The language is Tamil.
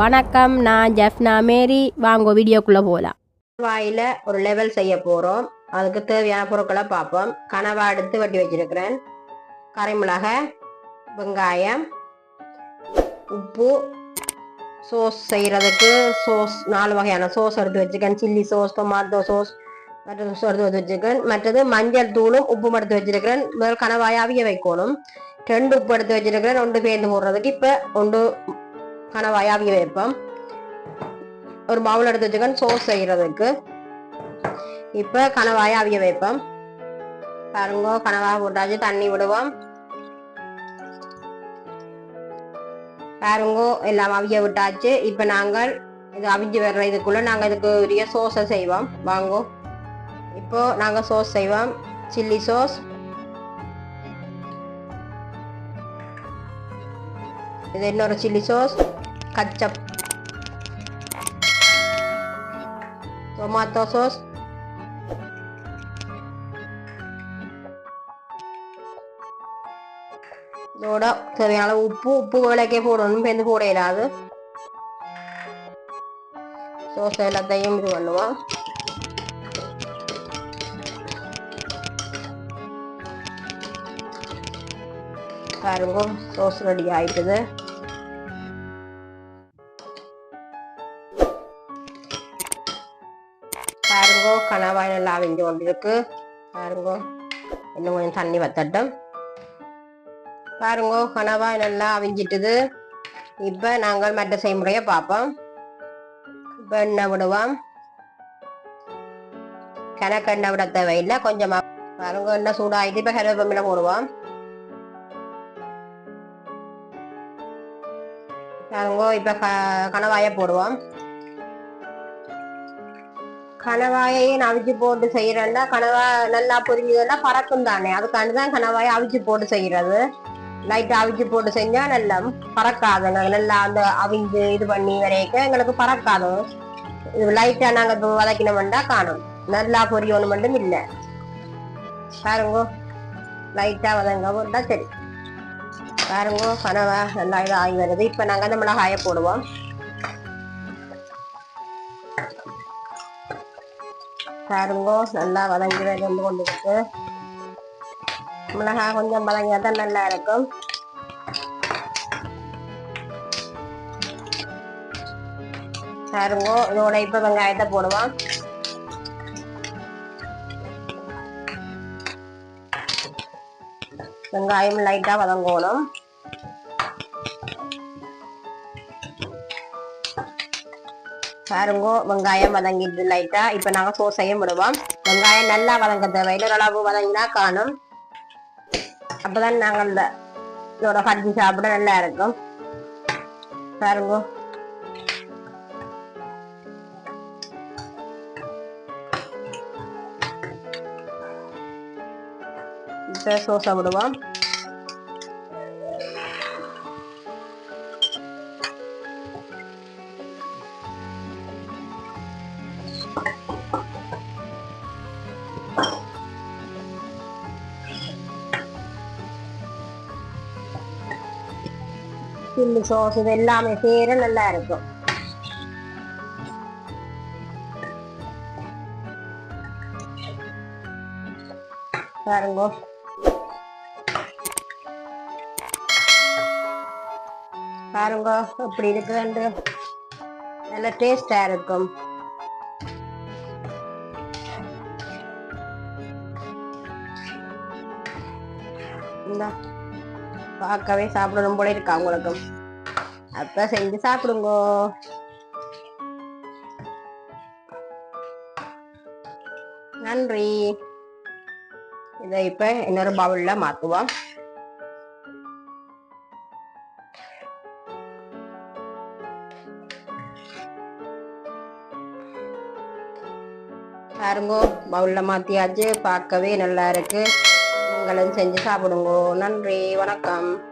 வணக்கம் நான் ஜெஃப்னா மேரி. வாங்க வீடியோக்குள்ளே போகலாம் வாயில் ஒரு லெவல் செய்ய போகிறோம் அதுக்கு தேவையான பொருட்களை பார்ப்போம். கனவா எடுத்து வட்டி வச்சிருக்கிறேன். கறிமிளகாய் வெங்காயம் உப்பு சோஸ் செய்கிறதுக்கு சோஸ் நாலு வகையான சோஸ் எடுத்து வச்சுருக்கேன். சில்லி சோஸ் டொமாட்டோ சோஸ் மற்ற சோஸ் எடுத்து வச்சுருக்கேன். மற்றது மஞ்சள் தூளும் உப்பும் எடுத்து வச்சிருக்கிறேன். முதல் கனவாயை அவிய வைக்கணும். ரெண்டு உப்பு எடுத்து வச்சிருக்கிறேன். ரெண்டு பேர்ந்து போடுறதுக்கு இப்போ ஒன்று கனவாயை அவிய வைப்போம். ஒரு பவுல் எடுத்து வச்சுக்கோங்க சோஸ் செய்யறதுக்கு. இப்போ கனவாயை அவிய வைப்போம். பாருங்க கணவாய் போட்டாச்சு தண்ணி விடுவோம். பாருங்க எல்லாம் அவிய விட்டாச்சு. இப்போ நாங்கள் இது அவிஞ்சு வர்ற இதுக்குள்ள நாங்கள் இதுக்கு உரிய சோஸை செய்வோம். வாங்கோ. இப்போ நாங்கள் சோஸ் செய்வோம். சில்லி சோஸ் இது இன்னொரு chilli sauce ketchup. Tomato sauce. இதோட தேவையான அளவு உப்பு உப்பு வேலைக்கே போடணும் பேருந்து போட இல்லாது சோஸ் எல்லாத்தையும் இது பண்ணுவோம். பாருங்க சோஸ் ரெடி ஆயிட்டுது. பாருங்கோ கனவாய் நல்லா அவிஞ்சு கொண்டிருக்கு. பாருங்கோ இன்னும் கொஞ்சம் தண்ணி வத்தட்டும். பாருங்கோ கணவாய் நல்லா அவிஞ்சிட்டுது. இப்போ நாங்கள் மற்ற செய்முறையை பார்ப்போம். இப்போ எண்ணெய் விடுவோம்? கணக்கெண்ணெய் விட தேவையில்லை. கொஞ்சமாக பாருங்க எண்ணெய் சூடாகிட்டு இப்போ கருவேப்பமில போடுவோம். பாருங்கோ இப்போ க கணவாயை போடுவோம். கணவாயையும் அவிச்சு போட்டு செய்யறேன்னா கணவா நல்லா பொரிஞ்சதுன்னா பறக்கும் தானே. அதுக்காண்டி தான் கணவாயை அவிச்சு போட்டு செய்யறது லைட்டா அவிச்சு போட்டு செஞ்சா நல்லா பறக்காது. நாங்கள் நல்லா அந்த அவிஞ்சு இது பண்ணி வரைக்கும் எங்களுக்கு பறக்காது. இது லைட்டா நாங்க இப்போ வதக்கினோம்னா காணும். நல்லா பொரியணும் மட்டும் இல்லை. பாருங்க லைட்டா வதங்க போட்டா சரி. பாருங்க கனவா நல்லா இதாகி ஆகி வருது. இப்போ நாங்கள் அந்த மிளகாயை போடுவோம். பாருங்க. நல்லா வதங்கி வந்து கொண்டு மிளகாய் கொஞ்சம் வதங்கியா தான் நல்லா இருக்கும். பாருங்கோ இதோட இப்ப வெங்காயத்தை போடுவோம். வெங்காயம் லைட்டா வதங்கணும். பாருங்க வெங்காயம் வதங்கிட்டு லைட்டா இப்ப நாங்க சோசையும் விடுவோம் வெங்காயம் நல்லா வதங்க தேவையில்லை. ஓரளவு வதங்கினா காணும். அப்பதான் நாங்கள் இந்த இதோட கடிச்சு சாப்பிட நல்லா இருக்கும். பாருங்க. சோசை விடுவோம் சில்லி சோஸ் இது எல்லாமே சேர நல்லா இருக்கும். பாருங்க. பாருங்க எப்படி இருக்குதுண்டு நல்ல டேஸ்டா இருக்கும். இந்த. பார்க்கவே சாப்பிடணும் போல இருக்கா உங்களுக்கு? அப்ப செஞ்சு சாப்பிடுங்க. நன்றி. இதை இப்ப இன்னொரு பவுல்ல மாத்துவோம். பாருங்க பவுல்ல மாத்தியாச்சு. பார்க்கவே நல்லா இருக்கு. நீங்களும் செஞ்சு சாப்பிடுங்க. நன்றி வணக்கம்.